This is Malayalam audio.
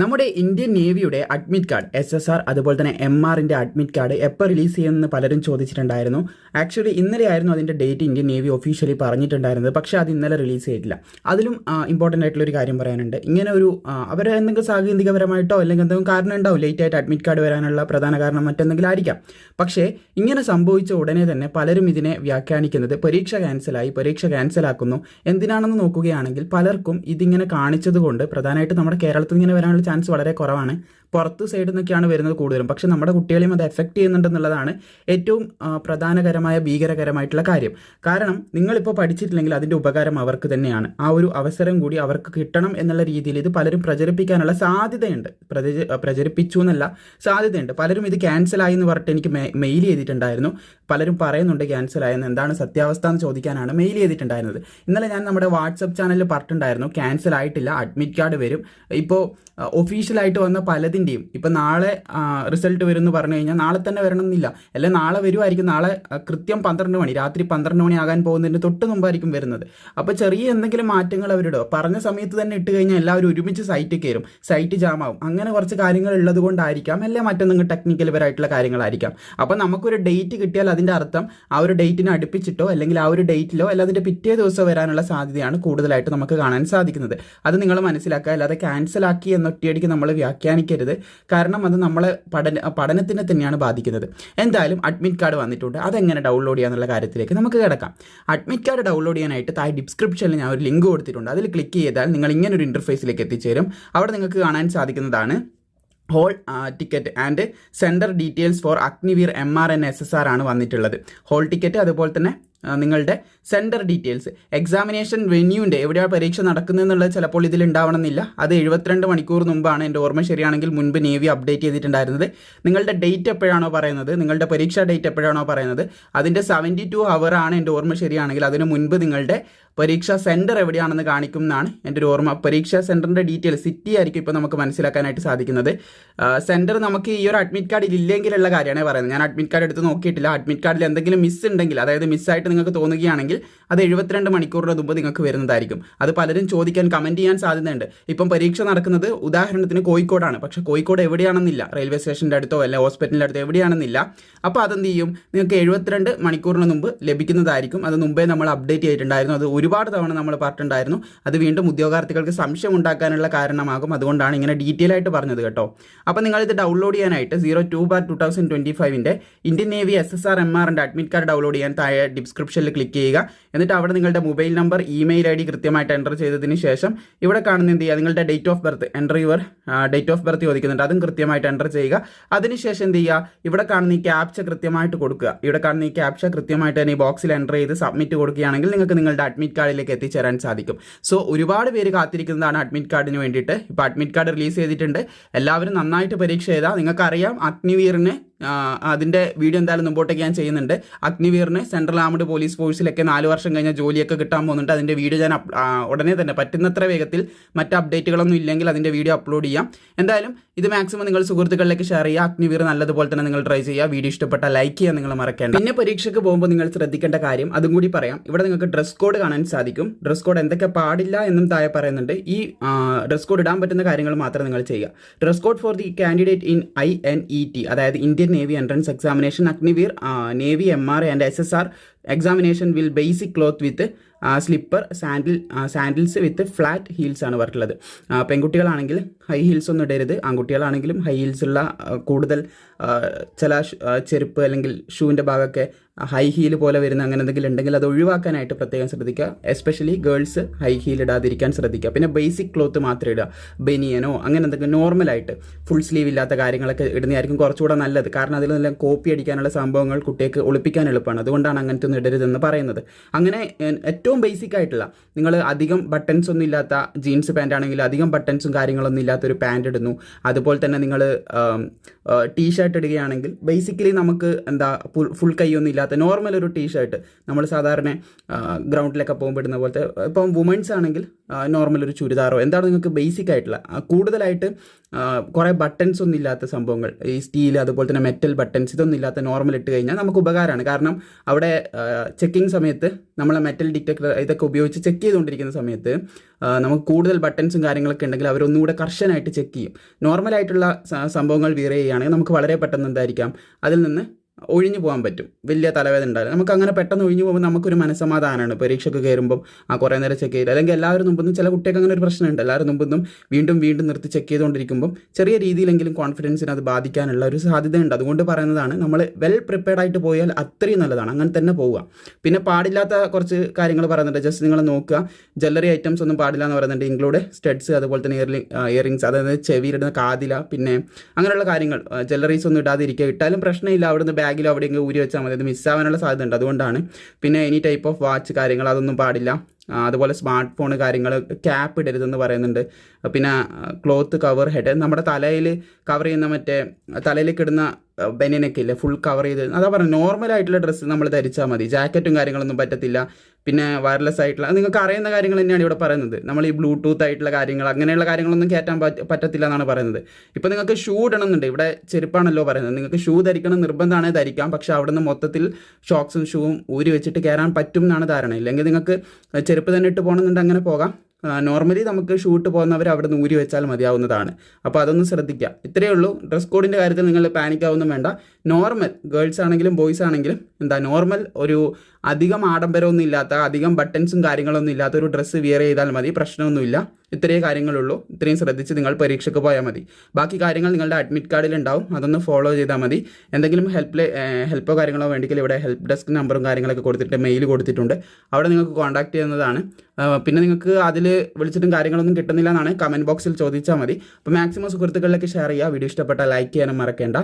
നമ്മുടെ Indian നേവിയുടെ admit card S S R അതുപോലെ തന്നെ എം ആറിന്റെ അഡ്മിറ്റ് കാർഡ് എപ്പോൾ റിലീസ് ചെയ്യുമെന്ന് പലരും ചോദിച്ചിട്ടുണ്ടായിരുന്നു. ആക്ച്വലി ഇന്നലെ ആയിരുന്നു അതിന്റെ ഡേറ്റ് ഇന്ത്യൻ നേവി ഒഫീഷ്യലി പറഞ്ഞിട്ടുണ്ടായിരുന്നത് പക്ഷേ അത് ഇന്നലെ റിലീസ് ചെയ്തിട്ടില്ല. അതിലും ഇമ്പോർട്ടന്റ് ആയിട്ടുള്ള ഒരു കാര്യം പറയാനുണ്ട്. ഇങ്ങനെ ഒരു അവരെ എന്തെങ്കിലും സാങ്കേതികപരമായിട്ടോ അല്ലെങ്കിൽ എന്തെങ്കിലും കാരണം ഉണ്ടാവും ലേറ്റ് ആയിട്ട് അഡ്മിറ്റ് കാർഡ് വരാനുള്ള പ്രധാന കാരണം മറ്റെന്തെങ്കിലും ആയിരിക്കാം. പക്ഷേ ഇങ്ങനെ സംഭവിച്ച ഉടനെ തന്നെ പലരും ഇതിനെ വ്യാഖ്യാനിക്കുന്നത് പരീക്ഷ ക്യാൻസലായി പരീക്ഷ ക്യാൻസലാക്കുന്നു എന്തിനാണെന്ന് നോക്കുകയാണെങ്കിൽ പലർക്കും ഇതിങ്ങനെ കാണിച്ചതുകൊണ്ട് പ്രധാനമായിട്ട് നമ്മുടെ കേരളത്തിൽ ഇങ്ങനെ വരാനുള്ള ചാൻസ് വളരെ കുറവാണ്. പുറത്ത് സൈഡിൽ നിന്നൊക്കെയാണ് വരുന്നത് കൂടുതലും. പക്ഷേ നമ്മുടെ കുട്ടികളെയും അത് എഫക്റ്റ് ചെയ്യുന്നുണ്ടെന്നുള്ളതാണ് ഏറ്റവും പ്രധാനകരമായ ഭീകരകരമായിട്ടുള്ള കാര്യം. കാരണം നിങ്ങളിപ്പോൾ പഠിച്ചിട്ടില്ലെങ്കിൽ അതിന്റെ ഉപകാരം അവർക്ക് തന്നെയാണ്. ആ ഒരു അവസരം കൂടി അവർക്ക് കിട്ടണം എന്നുള്ള രീതിയിൽ ഇത് പലരും പ്രചരിപ്പിക്കാനുള്ള സാധ്യതയുണ്ട്. പ്രചരി പ്രചരിപ്പിച്ചു എന്നല്ല സാധ്യതയുണ്ട്. പലരും ഇത് ക്യാൻസലായി എന്ന് പറഞ്ഞിട്ട് എനിക്ക് മെയിൽ ചെയ്തിട്ടുണ്ടായിരുന്നു. പലരും പറയുന്നുണ്ട് ക്യാൻസലായെന്ന് എന്താണ് സത്യാവസ്ഥ എന്ന് ചോദിക്കാനാണ് മെയിൽ ചെയ്തിട്ടുണ്ടായിരുന്നത്. ഇന്നലെ ഞാൻ നമ്മുടെ വാട്സപ്പ് ചാനലിൽ പറഞ്ഞിട്ടുണ്ടായിരുന്നു ക്യാൻസൽ ആയിട്ടില്ല അഡ്മിറ്റ് കാർഡ് വരും. ഇപ്പോൾ ഒഫീഷ്യലായിട്ട് വന്ന പലതിന്റെയും ഇപ്പം നാളെ റിസൾട്ട് വരും എന്ന് പറഞ്ഞു കഴിഞ്ഞാൽ നാളെ തന്നെ വരണമെന്നില്ല. അല്ലെ നാളെ വരുമായിരിക്കും നാളെ കൃത്യം പന്ത്രണ്ട് മണി രാത്രി പന്ത്രണ്ട് മണി ആകാൻ പോകുന്നതിന് തൊട്ട് മുമ്പായിരിക്കും വരുന്നത്. അപ്പോൾ ചെറിയ എന്തെങ്കിലും മാറ്റങ്ങൾ അവരുടെ പറഞ്ഞ സമയത്ത് തന്നെ ഇട്ട് കഴിഞ്ഞാൽ എല്ലാവരും ഒരുമിച്ച് സൈറ്റ് കയറും. സൈറ്റ് ജാം ആവും അങ്ങനെ കുറച്ച് കാര്യങ്ങൾ ഉള്ളത് കൊണ്ടായിരിക്കാം. അല്ലെ മറ്റൊന്നും ടെക്നിക്കൽ പരമായിട്ടുള്ള കാര്യങ്ങളായിരിക്കാം. അപ്പോൾ നമുക്കൊരു ഡേറ്റ് കിട്ടിയാൽ അതിന്റെ അർത്ഥം ആ ഒരു ഡേറ്റിനെ അടുപ്പിച്ചിട്ടോ അല്ലെങ്കിൽ ആ ഒരു ഡേറ്റിലോ അല്ല അതിന്റെ പിറ്റേ ദിവസം വരാനുള്ള സാധ്യതയാണ് കൂടുതലായിട്ട് നമുക്ക് കാണാൻ സാധിക്കുന്നത്. അത് നിങ്ങൾ മനസ്സിലാക്കുക. അല്ലാതെ ക്യാൻസൽ ആക്കി എന്നൊറ്റയടിക്ക് നമ്മൾ വ്യാഖ്യാനിക്കരുത്. കാരണം അത് നമ്മളെ പഠന പഠനത്തിനെ തന്നെയാണ് ബാധിക്കുന്നത്. എന്തായാലും അഡ്മിറ്റ് കാർഡ് വന്നിട്ടുണ്ട്. അതെങ്ങനെ ഡൗൺലോഡ് ചെയ്യാന്നുള്ള കാര്യത്തിലേക്ക് നമുക്ക് കിടക്കാം. അഡ്മിറ്റ് കാർഡ് ഡൗൺലോഡ് ചെയ്യാനായിട്ട് താഴെ ഡിസ്ക്രിപ്ഷനിൽ ഞാൻ ഒരു ലിങ്ക് കൊടുത്തിട്ടുണ്ട്. അതിൽ ക്ലിക്ക് ചെയ്താൽ നിങ്ങൾ ഇങ്ങനൊരു ഇന്റർഫേസിലേക്ക് എത്തിച്ചേരും. അവിടെ നിങ്ങൾക്ക് കാണാൻ സാധിക്കുന്നതാണ് hall ticket and centre details for Agniveer M R N S S R ആണ് വന്നിട്ടുള്ളത്. ഹോൾ ടിക്കറ്റ് അതുപോലെ തന്നെ നിങ്ങളുടെ സെന്റർ ഡീറ്റെയിൽസ് എക്സാമിനേഷൻ വെന്യൂന്റെ എവിടെയാണ് പരീക്ഷ നടക്കുന്നതെന്നുള്ളത് ചിലപ്പോൾ ഇതിൽ ഉണ്ടാവണമെന്നില്ല. അത് എഴുപത്തിരണ്ട് മണിക്കൂർ മുമ്പാണ് എന്റെ ഓർമ്മ ശരിയാണെങ്കിൽ മുൻപ് നേവി അപ്ഡേറ്റ് ചെയ്തിട്ടുണ്ടായിരുന്നത്. നിങ്ങളുടെ ഡേറ്റ് എപ്പോഴാണോ പറയുന്നത്? നിങ്ങളുടെ പരീക്ഷാ ഡേറ്റ് എപ്പോഴാണോ പറയുന്നത്? അതിന്റെ സെവന്റി ടു ആണ് എന്റെ ഓർമ്മ ശരിയാണെങ്കിൽ അതിന് മുൻപ് നിങ്ങളുടെ പരീക്ഷാ സെന്റർ എവിടെയാണെന്ന് കാണിക്കും എന്നാണ് എന്റെ ഒരു ഓർമ്മ. പരീക്ഷാ സെന്ററിന്റെ ഡീറ്റെയിൽ സിറ്റി ആയിരിക്കും ഇപ്പോൾ നമുക്ക് മനസ്സിലാക്കാനായിട്ട് സാധിക്കുന്നത്. സെന്റർ നമുക്ക് ഈ ഒരു അഡ്മിറ്റ് കാർഡിൽ ഇല്ലെങ്കിലുള്ള കാര്യമാണ് പറയുന്നത്. ഞാൻ അഡ്മിറ്റ് കാർഡ് എടുത്ത് നോക്കിയിട്ടില്ല. അഡ്മിറ്റ് കാർഡിൽ എന്തെങ്കിലും മിസ് ഉണ്ടെങ്കിൽ അതായത് മിസ്സായിട്ട് നിങ്ങൾക്ക് തോന്നുകയാണെങ്കിൽ അത് എഴുപത്തിരണ്ട് മണിക്കൂറിന് മുമ്പ് നിങ്ങൾക്ക് വരുന്നതായിരിക്കും. അത് പലരും ചോദിക്കാൻ കമന്റ് ചെയ്യാൻ സാധ്യതയുണ്ട്. ഇപ്പം പരീക്ഷ നടക്കുന്നത് ഉദാഹരണത്തിന് കോഴിക്കോടാണ്. പക്ഷേ കോഴിക്കോട് എവിടെയാണെന്നില്ല. റെയിൽവേ സ്റ്റേഷന്റെ അടുത്തോ അല്ല ഹോസ്പിറ്റലിന്റെ അടുത്തോ എവിടെയാണെന്നില്ല. അപ്പോൾ അതെന്ത് ചെയ്യും? നിങ്ങൾക്ക് എഴുപത്തിരണ്ട് മണിക്കൂറിന് മുമ്പ് ലഭിക്കുന്നതായിരിക്കും. അത് മുമ്പേ നമ്മൾ അപ്ഡേറ്റ് ചെയ്തിട്ടുണ്ടായിരുന്നു. അത് ഒരുപാട് തവണ നമ്മൾ പറഞ്ഞിട്ടുണ്ടായിരുന്നു. അത് വീണ്ടും ഉദ്യോഗാർത്ഥികൾക്ക് സംശയം ഉണ്ടാക്കാനുള്ള കാരണമാകും. അതുകൊണ്ടാണ് ഇങ്ങനെ ഡീറ്റെയിൽ ആയിട്ട് പറഞ്ഞത് കേട്ടോ. അപ്പോൾ നിങ്ങൾ ഇത് ഡൗൺലോഡ് ചെയ്യാനായിട്ട് zero two bar two thousand twenty ഫൈവിന്റെ Indian navy S S R M ആറിന്റെ അഡ്മിറ്റ് കാർഡ് ഡൗൺലോഡ് ചെയ്യാൻ താഴെ ഡിസ്ക്രിപ്ഷനിൽ ക്ലിക്ക് ചെയ്യുക. എന്നിട്ട് അവിടെ നിങ്ങളുടെ mobile number email I D കൃത്യമായിട്ട് എന്റർ ചെയ്തതിന് ശേഷം ഇവിടെ കാണുന്ന എന്ത് ചെയ്യുക നിങ്ങളുടെ date of birth enter your date of birth ചോദിക്കുന്നുണ്ട്. അതും കൃത്യമായിട്ട് എന്റർ ചെയ്യുക. അതിനുശേഷം എന്ത് ചെയ്യുക ഇവിടെ കാണുന്ന ഈ ക്യാപ്ച കൃത്യമായിട്ട് കൊടുക്കുക. ഇവിടെ കാണുന്ന ഈ ക്യാപ്ച കൃത്യമായിട്ട് തന്നെ ഈ ബോക്സിൽ എന്റർ ചെയ്ത് സബ്മിറ്റ് കൊടുക്കുകയാണെങ്കിൽ നിങ്ങൾക്ക് നിങ്ങളുടെ അഡ്മിറ്റ് കാർഡിലേക്ക് എത്തിച്ചേരാൻ സാധിക്കും. സോ ഒരുപാട് പേര് കാത്തിരിക്കുന്നതാണ് അഡ്മിറ്റ് കാർഡിന് വേണ്ടിയിട്ട്. ഇപ്പോൾ അഡ്മിറ്റ് കാർഡ് റിലീസ് ചെയ്തിട്ടുണ്ട്. എല്ലാവരും നന്നായിട്ട് പരീക്ഷ ചെയ്താൽ നിങ്ങൾക്കറിയാം അഗ്നിവീറിന് അതിന്റെ വീഡിയോ എന്തായാലും മുമ്പോട്ടേക്ക് ഞാൻ ചെയ്യുന്നുണ്ട്. അഗ്നിവീറിന് സെൻട്രൽ ആംഡ് പോലീസ് ഫോഴ്സിലൊക്കെ നാല് വർഷം കഴിഞ്ഞ ജോലിയൊക്കെ കിട്ടാൻ പോകുന്നുണ്ട്. അതിന്റെ വീഡിയോ ഞാൻ ഉടനെ തന്നെ പറ്റുന്നത്ര വേഗത്തിൽ മറ്റ് അപ്ഡേറ്റുകളൊന്നും ഇല്ലെങ്കിൽ അതിന്റെ വീഡിയോ അപ്ലോഡ് ചെയ്യാം. എന്തായാലും ഇത് മാക്സിമം നിങ്ങൾ സുഹൃത്തുക്കളിലേക്ക് ഷെയർ ചെയ്യുക. അഗ്നിവീർ നല്ലതുപോലെ തന്നെ നിങ്ങൾ ട്രൈ ചെയ്യുക. വീഡിയോ ഇഷ്ടപ്പെട്ട ലൈക്ക് ചെയ്യാൻ നിങ്ങൾ മറക്കേണ്ട. പിന്നെ പരീക്ഷയ്ക്ക് പോകുമ്പോൾ നിങ്ങൾ ശ്രദ്ധിക്കേണ്ട കാര്യം അതും കൂടി പറയാം. ഇവിടെ നിങ്ങൾക്ക് ഡ്രസ് കോഡ് കാണാൻ സാധിക്കും. ഡ്രസ് കോഡ് എന്തൊക്കെ പാടില്ല എന്നും താഴെ പറയുന്നുണ്ട്. ഈ ഡ്രസ് കോഡ് ഇടാൻ പറ്റുന്ന കാര്യങ്ങൾ മാത്രം നിങ്ങൾ ചെയ്യുക. Dress code for the candidate in I N E T അതായത് Indian navy entrance examination Agniveer navy M R and S S R examination will basic cloth with slipper sandal sandals with flat heels ആണ് പറഞ്ഞിട്ടുള്ളത് പെൺകുട്ടികളാണെങ്കിൽ ഹൈ ഹീൽസ് ഒന്നും ഇടരുത്. ആൺകുട്ടികളാണെങ്കിലും ഹൈ ഹീൽസ് ഉള്ള കൂടുതൽ ചില ചെരുപ്പ് അല്ലെങ്കിൽ ഷൂവിന്റെ ഭാഗമൊക്കെ ഹൈ ഹീൽ പോലെ വരുന്ന അങ്ങനെ എന്തെങ്കിലും ഉണ്ടെങ്കിൽ അത് ഒഴിവാക്കാനായിട്ട് പ്രത്യേകം ശ്രദ്ധിക്കുക. എസ്പെഷ്യലി ഗേൾസ് ഹൈ ഹീൽ ഇടാതിരിക്കാൻ ശ്രദ്ധിക്കുക. പിന്നെ ബേസിക് ക്ലോത്ത് മാത്രം ഇടുക. ബനിയനോ അങ്ങനെ എന്തെങ്കിലും നോർമലായിട്ട് ഫുൾ സ്ലീവ് ഇല്ലാത്ത കാര്യങ്ങളൊക്കെ ഇടുന്നതായിരിക്കും കുറച്ചുകൂടെ നല്ലത്. കാരണം അതിൽ നല്ല കോപ്പി അടിക്കാനുള്ള സംഭവങ്ങൾ കുട്ടികൾക്ക് ഒളിപ്പിക്കാൻ എളുപ്പമാണ്. അതുകൊണ്ടാണ് അങ്ങനത്തെ ഒന്നും ഇടരുതെന്ന് പറയുന്നത്. അങ്ങനെ ഏറ്റവും ബേസിക് ആയിട്ടുള്ള നിങ്ങൾ അധികം ബട്ടൺസ് ഒന്നും ഇല്ലാത്ത ജീൻസ് പാന്റ് ആണെങ്കിൽ അധികം ബട്ടൺസും കാര്യങ്ങളൊന്നും ഇല്ലാത്തൊരു പാന്റ് ഇടുന്നു. അതുപോലെ തന്നെ നിങ്ങൾ ടീ ഷർട്ട് ഇടുകയാണെങ്കിൽ ബേസിക്കലി നമുക്ക് എന്താ ഫുൾ ഫുൾ കൈയൊന്നും ഇല്ലാത്ത ഇല്ലാത്ത നോർമൽ ഒരു ടീഷർട്ട് നമ്മൾ സാധാരണ ഗ്രൗണ്ടിലൊക്കെ പോകുമ്പോൾ ഇടുന്ന പോലത്തെ ഇപ്പം വുമൻസ് ആണെങ്കിൽ നോർമൽ ഒരു ചുരിദാറോ എന്താണ് നിങ്ങൾക്ക് ബേസിക് ആയിട്ടുള്ള കൂടുതലായിട്ട് കുറേ ബട്ടൺസ് ഒന്നും ഇല്ലാത്ത സംഭവങ്ങൾ ഈ സ്റ്റീൽ അതുപോലെ തന്നെ മെറ്റൽ ബട്ടൺസ് ഇതൊന്നും ഇല്ലാത്ത നോർമൽ ഇട്ട് കഴിഞ്ഞാൽ നമുക്ക് ഉപകാരമാണ്. കാരണം അവിടെ ചെക്കിങ് സമയത്ത് നമ്മൾ മെറ്റൽ ഡിറ്റക്ടർ ഇതൊക്കെ ഉപയോഗിച്ച് ചെക്ക് ചെയ്തുകൊണ്ടിരിക്കുന്ന സമയത്ത് നമുക്ക് കൂടുതൽ ബട്ടൺസും കാര്യങ്ങളൊക്കെ ഉണ്ടെങ്കിൽ അവരൊന്നുകൂടെ കർശനമായിട്ട് ചെക്ക് ചെയ്യും. നോർമലായിട്ടുള്ള സംഭവങ്ങൾ വിയർ ചെയ്യുകയാണെങ്കിൽ നമുക്ക് വളരെ പെട്ടെന്ന് എന്തായിരിക്കാം അതിൽ നിന്ന് ഒഴിഞ്ഞു പോകാൻ പറ്റും. വലിയ തലവേദന ഉണ്ടാവില്ല. നമുക്ക് അങ്ങനെ പെട്ടെന്ന് ഒഴിഞ്ഞു പോകുമ്പോൾ നമുക്കൊരു മനസ്സമാധാനമാണ്. പരീക്ഷയ്ക്ക് കയറുമ്പോൾ ആ കുറേ നേരം ചെക്ക് ചെയ്ത് അല്ലെങ്കിൽ എല്ലാവരും മുമ്പൊന്നും ചില കുട്ടികൾക്ക് അങ്ങനെ ഒരു പ്രശ്നമുണ്ട്. എല്ലാവരും മുമ്പൊന്നും വീണ്ടും വീണ്ടും നിർത്തി ചെക്ക് ചെയ്തുകൊണ്ടിരിക്കുമ്പോൾ ചെറിയ രീതിയിലെങ്കിലും കോൺഫിഡൻസിന് അത് ബാധിക്കാനുള്ള ഒരു സാധ്യതയുണ്ട്. അതുകൊണ്ട് പറയുന്നതാണ് നമ്മൾ വെൽ പ്രിപ്പയർഡ് ആയിട്ട് പോയാൽ അത്രയും നല്ലതാണ്. അങ്ങനെ തന്നെ പോവുക. പിന്നെ പാടില്ലാത്ത കുറച്ച് കാര്യങ്ങൾ പറയുന്നുണ്ട്. ജസ്റ്റ് നിങ്ങൾ നോക്കുക. ജ്വല്ലറി ഐറ്റംസ് ഒന്നും പാടില്ല എന്ന് പറയുന്നുണ്ട്. ഇൻക്ലൂഡ് സ്റ്റഡ്സ് അതുപോലെ തന്നെ ഇയർലി ഇയറിങ്സ് അതായത് ചെവിയിലിടുന്ന കാതില പിന്നെ അങ്ങനെയുള്ള കാര്യങ്ങൾ. ജ്വല്ലറീസ് ഒന്നും ഇടാതിരിക്കുക. ഇട്ടാലും പ്രശ്നമില്ല. അവിടുന്ന് ബാഗിലോ അവിടെയെങ്കിലും ഊരി വെച്ചാൽ മതി. അത് മിസ്സാവാനുള്ള സാധ്യത ഉണ്ട് അതുകൊണ്ടാണ്. പിന്നെ എനി ടൈപ്പ് ഓഫ് വാച്ച് കാര്യങ്ങൾ അതൊന്നും പാടില്ല. അതുപോലെ സ്മാർട്ട് ഫോൺ കാര്യങ്ങൾ ക്യാപ്പ് ഇടരുതെന്ന് പറയുന്നുണ്ട്. പിന്നെ ക്ലോത്ത് കവർ ഹെഡ് നമ്മുടെ തലയിൽ കവർ ചെയ്യുന്ന മറ്റേ തലയിൽ ഇടുന്ന ബനിയനൊക്കെ ഇല്ലേ ഫുൾ കവർ ചെയ്ത് അതാ പറഞ്ഞത് നോർമൽ ആയിട്ടുള്ള ഡ്രസ്സ് നമ്മൾ ധരിച്ചാൽ മതി. ജാക്കറ്റും കാര്യങ്ങളൊന്നും പറ്റത്തില്ല. പിന്നെ വയർലെസ് ആയിട്ടുള്ള നിങ്ങൾക്ക് അറിയുന്ന കാര്യങ്ങൾ തന്നെയാണ് ഇവിടെ പറയുന്നത്. നമ്മൾ ഈ ബ്ലൂടൂത്ത് ആയിട്ടുള്ള കാര്യങ്ങൾ അങ്ങനെയുള്ള കാര്യങ്ങളൊന്നും കയറ്റാൻ പറ്റ പറ്റത്തില്ല എന്നാണ് പറയുന്നത്. ഇപ്പോൾ നിങ്ങൾക്ക് ഷൂ ഇടണമെന്നുണ്ട്. ഇവിടെ ചെരുപ്പാണല്ലോ പറയുന്നത്. നിങ്ങൾക്ക് ഷൂ ധരിക്കണം നിർബന്ധമാണ് ധരിക്കാം പക്ഷെ അവിടെ നിന്ന് മൊത്തത്തിൽ ഷോക്സും ഷൂവും ഊരി വെച്ചിട്ട് കയറാൻ പറ്റും എന്നാണ് ധാരണ. ഇല്ലെങ്കിൽ നിങ്ങൾക്ക് ചെരുപ്പ് തന്നെ ഇട്ട് പോകണമെന്നുണ്ട് അങ്ങനെ പോകാം. നോർമലി നമുക്ക് ഷൂട്ട് പോകുന്നവർ അവിടെ നിന്ന് ഊരി വെച്ചാൽ മതിയാവുന്നതാണ്. അപ്പോൾ അതൊന്ന് ശ്രദ്ധിക്കുക ഇത്രയേ ഉള്ളൂ. ഡ്രസ് കോഡിന്റെ കാര്യത്തിൽ നിങ്ങൾ പാനിക് ആവുന്നും വേണ്ട. നോർമൽ ഗേൾസ് ആണെങ്കിലും ബോയ്സ് ആണെങ്കിലും എന്താ നോർമൽ ഒരു അധികം ആഡംബരമൊന്നും ഇല്ലാത്ത അധികം ബട്ടൺസും കാര്യങ്ങളൊന്നും ഇല്ലാത്ത ഒരു ഡ്രസ്സ് വിയർ ചെയ്താൽ മതി പ്രശ്നമൊന്നുമില്ല. ഇത്രയേ കാര്യങ്ങളുള്ളൂ. ഇത്രയും ശ്രദ്ധിച്ച് നിങ്ങൾ പരീക്ഷയ്ക്ക് പോയാൽ മതി. ബാക്കി കാര്യങ്ങൾ നിങ്ങളുടെ അഡ്മിറ്റ് കാർഡിൽ ഉണ്ടാവും. അതൊന്ന് ഫോളോ ചെയ്താൽ മതി. എന്തെങ്കിലും ഹെൽപ്പ് ഹെൽപ്പോ കാര്യങ്ങളോ വേണ്ടെങ്കിൽ ഇവിടെ ഹെൽപ്പ് ഡെസ്ക് നമ്പറും കാര്യങ്ങളൊക്കെ കൊടുത്തിട്ട് മെയിൽ കൊടുത്തിട്ടുണ്ട്. അവിടെ നിങ്ങൾക്ക് കോൺടാക്ട് ചെയ്യുന്നതാണ്. പിന്നെ നിങ്ങൾക്ക് അതിൽ വിളിച്ചിട്ടും കാര്യങ്ങളൊന്നും കിട്ടുന്നില്ല എന്നാണ് കമന്റ് ബോക്സിൽ ചോദിച്ചാൽ മതി. അപ്പോൾ മാക്സിമം സുഹൃത്തുക്കളിലേക്ക് ഷെയർ ചെയ്യുക. വീഡിയോ ഇഷ്ടപ്പെട്ടാൽ ലൈക്ക് ചെയ്യാനും മറക്കേണ്ട.